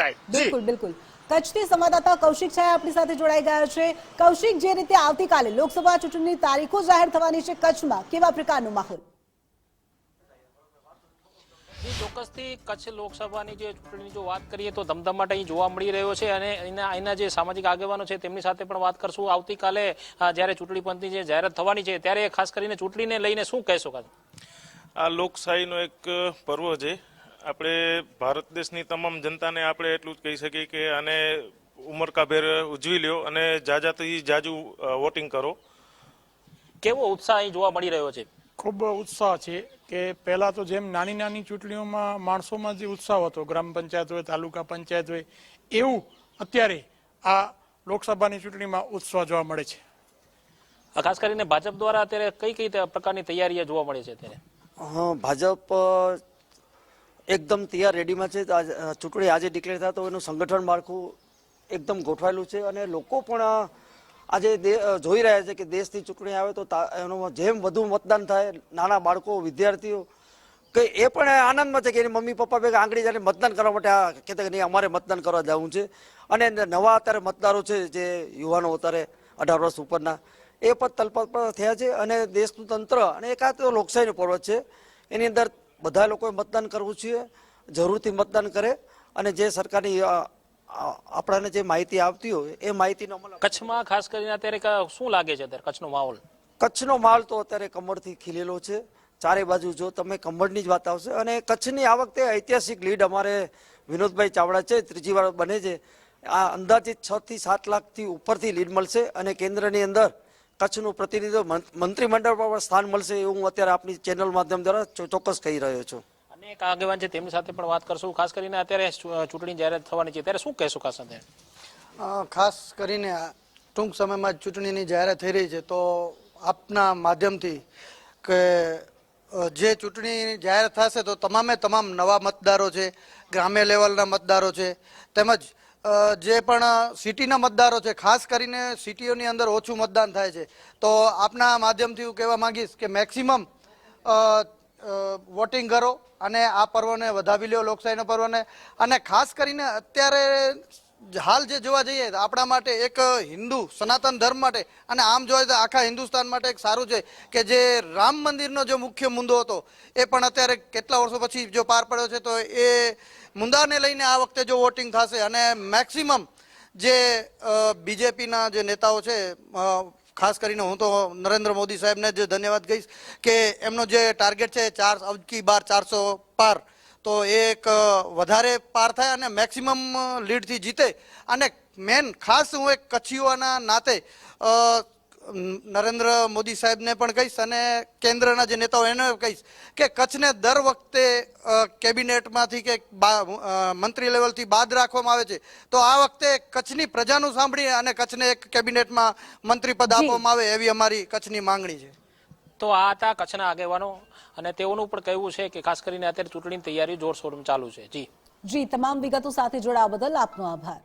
શકાય. બિલકુલ બિલકુલ. કચ્છથી સંવાદદાતા કૌશિક છાયા આપણી સાથે જોડાઈ ગયા છે. કૌશિક જે રીતે આવતીકાલે લોકસભા ચૂંટણીની તારીખો જાહેર થવાની છે કચ્છમાં કેવા પ્રકારનો માહોલ? ચોક્કસથી કચ્છ લોકસભાની જે ચૂંટણીની જો વાત કરીએ તો ધમધમાટ અહીં જોવા મળી રહ્યો છે અને એના અહીંના જે સામાજિક આગેવાનો છે તેમની સાથે પણ વાત કરશું. આવતીકાલે જ્યારે ચૂંટણી પંચની જે જાહેરાત થવાની છે ત્યારે ખાસ કરીને ચૂંટણીને લઈને શું કહેશો કાકા આ લોકશાહીનો એક પર્વ છે. આપણે ભારત દેશની તમામ જનતાને આપણે એટલું જ કહી શકીએ કે આને ઉમરકાભેર ઉજવી લ્યો અને જાજાથી જાજુ વોટિંગ કરો. કેવો ઉત્સાહ અહીં જોવા મળી રહ્યો છે? ખૂબ ઉત્સાહ છે કે પહેલાં તો જેમ નાની નાની ચૂંટણીઓમાં માણસોમાં જે ઉત્સાહ હતો ગ્રામ પંચાયત હોય તાલુકા પંચાયત હોય એવું અત્યારે આ લોકસભાની ચૂંટણીમાં ઉત્સાહ જોવા મળે છે. ખાસ કરીને ભાજપ દ્વારા અત્યારે કઈ કઈ પ્રકારની તૈયારીઓ જોવા મળે છે અત્યારે? હા ભાજપ એકદમ તૈયાર રેડીમાં છે. ચૂંટણી આજે ડિક્લેર થાય તો એનું સંગઠન માળખું એકદમ ગોઠવાયેલું છે. અને લોકો પણ આજે જોઈ રહ્યા છે કે દેશની ચૂંટણી આવે તો એનું જેમ વધુ મતદાન થાય, નાના બાળકો, વિદ્યાર્થીઓ, કે એ પણ આનંદમાં છે કે એની મમ્મી પપ્પા ભેગા આંગળી જઈને મતદાન કરવા માટે આ કહેતા કે નહીં, અમારે મતદાન કરવા જવું છે. અને નવા અત્યારે મતદારો છે, જે યુવાનો અત્યારે અઢાર વર્ષ ઉપરના, એ પણ તલપત થયા છે. અને દેશનું તંત્ર અને એકાદ લોકશાહીનું પર્વ છે. એની અંદર બધા લોકોએ મતદાન કરવું જોઈએ જરૂરથી મતદાન કરે અને જે સરકારની આપણાને જે માહિતી આવતી હોય એ માહિતીનો અમલ કચ્છમાં ખાસ કરીને અત્યારે શું લાગે છે અત્યારે કચ્છનો માહોલ? કચ્છનો માહોલ તો અત્યારે કમળથી ખીલેલો છે. ચારે બાજુ જો તમે કમળની જ વાત આવશે અને કચ્છની આ વખતે ઐતિહાસિક લીડ અમારે વિનોદભાઈ ચાવડા છે ત્રીજી વાર બને છે. આ અંદાજિત છ થી સાત લાખથી ઉપરથી લીડ મળશે અને કેન્દ્રની અંદર કચ્છનું પ્રતિનિધિત્વ મંત્રીમંડળમાં પણ સ્થાન મળશે એવું હું અત્યારે આપની ચેનલ માધ્યમ દ્વારા ચોક્કસ કહી રહ્યો છું. અનેક આગેવાન છે તેમની સાથે પણ વાત કરશું. ખાસ કરીને અત્યારે ચૂંટણી જાહેરાત થવાની છે ત્યારે શું કહેશું ખાસ સાથે ખાસ કરીને ટૂંક સમયમાં જ ચૂંટણીની જાહેરાત થઈ રહી છે તો આપના માધ્યમથી કે જે ચૂંટણી જાહેર થશે તો તમામે તમામ નવા મતદારો છે ગ્રામ્ય લેવલના મતદારો છે તેમજ જે પણ સિટીના મતદારો છે, ખાસ કરીને સિટીઓની અંદર ઓછું મતદાન થાય છે, તો આપના માધ્યમથી હું કહેવા માંગીશ કે મેક્સિમમ વોટિંગ કરો અને આ પર્વને વધાવી લ્યો લોકશાહીના પર્વને. અને ખાસ કરીને અત્યારે હાલ જે જોવા જઈએ, આપણા માટે એક હિન્દુ સનાતન ધર્મ માટે અને આમ જોવા તો આખા હિન્દુસ્તાન માટે એક સારું છે કે જે રામ મંદિરનો જે મુખ્ય મુદ્દો હતો, એ પણ અત્યારે કેટલા વર્ષો પછી જો પાર પડ્યો છે, તો એ મુદ્દાને લઈને આ વખતે જો વોટિંગ થશે અને મેક્સિમમ જે બીજેપીના જે નેતાઓ છે ખાસ કરીને હું તો નરેન્દ્ર મોદી સાહેબને જે ધન્યવાદ કહીશ કે એમનો જે ટાર્ગેટ છે ચાર, અબકી બાર ચારસો પાર તો એ એક વધારે પાર થાય અને મેક્સિમમ લીડથી જીતે. અને મેન ખાસ હું એક કચ્છીઓના નાતે નરેન્દ્ર મોદી સાહેબને પણ કહીશ અને કેન્દ્રના જે નેતાઓ એને કહીશ કે કચ્છને દર વખતે કેબિનેટમાંથી કે બા- મંત્રી લેવલથી બાદ રાખવામાં આવે છે. તો આ વખતે કચ્છની પ્રજાનું સાંભળી અને કચ્છને એક કેબિનેટમાં મંત્રી પદ આપવામાં આવે એવી અમારી કચ્છની માંગણી છે. તો આ હતા કચ્છના આગેવાનો અને તેઓનું પણ કહેવું છે કે ખાસ કરીને અત્યારે ચૂંટણીની તૈયારી જોરશોરમાં ચાલુ છે. જી. જી, તમામ વિગતો સાથે જોડાવા બદલ આપનો આભાર.